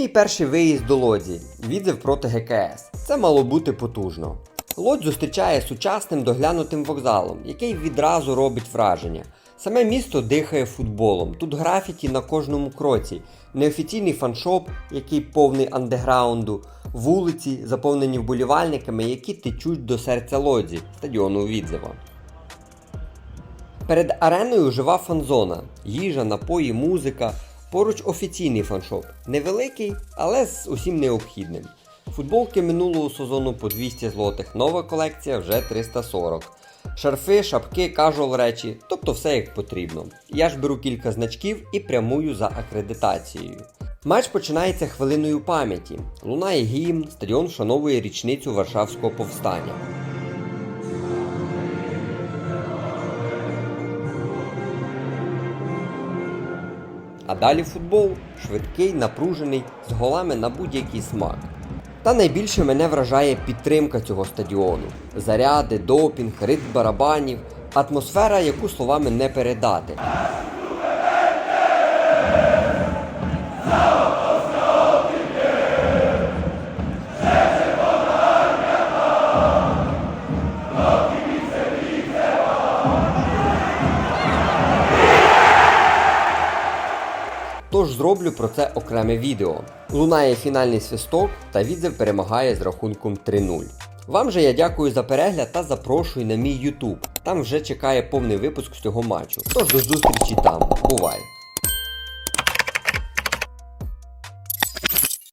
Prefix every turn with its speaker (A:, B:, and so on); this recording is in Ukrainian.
A: Мій перший виїзд до Лодзі. Відзив проти ГКС. Це мало бути потужно. Лодь зустрічає сучасним доглянутим вокзалом, який відразу робить враження. Саме місто дихає футболом. Тут графіті на кожному кроці, неофіційний фаншоп, який повний андеграунду, вулиці, заповнені вболівальниками, які течуть до серця Лодзі, стадіону Відзева. Перед ареною жива фан-зона, їжа, напої, музика. Поруч офіційний фаншоп. Невеликий, але з усім необхідним. Футболки минулого сезону по 200 злотих, нова колекція вже 340. Шарфи, шапки, кажуал речі, тобто все як потрібно. Я ж беру кілька значків і прямую за акредитацією. Матч починається хвилиною пам'яті. Лунає гімн, стадіон вшановує річницю Варшавського повстання. А далі футбол швидкий, напружений, з голами на будь-який смак. Та найбільше мене вражає підтримка цього стадіону: заряди, допінг, ритм барабанів, атмосфера, яку словами не передати. Тож зроблю про це окреме відео. Лунає фінальний свисток та відзив перемагає з рахунком 3-0. Вам же я дякую за перегляд та запрошую на мій YouTube. Там вже чекає повний випуск з цього матчу. Тож до зустрічі там. Бувай!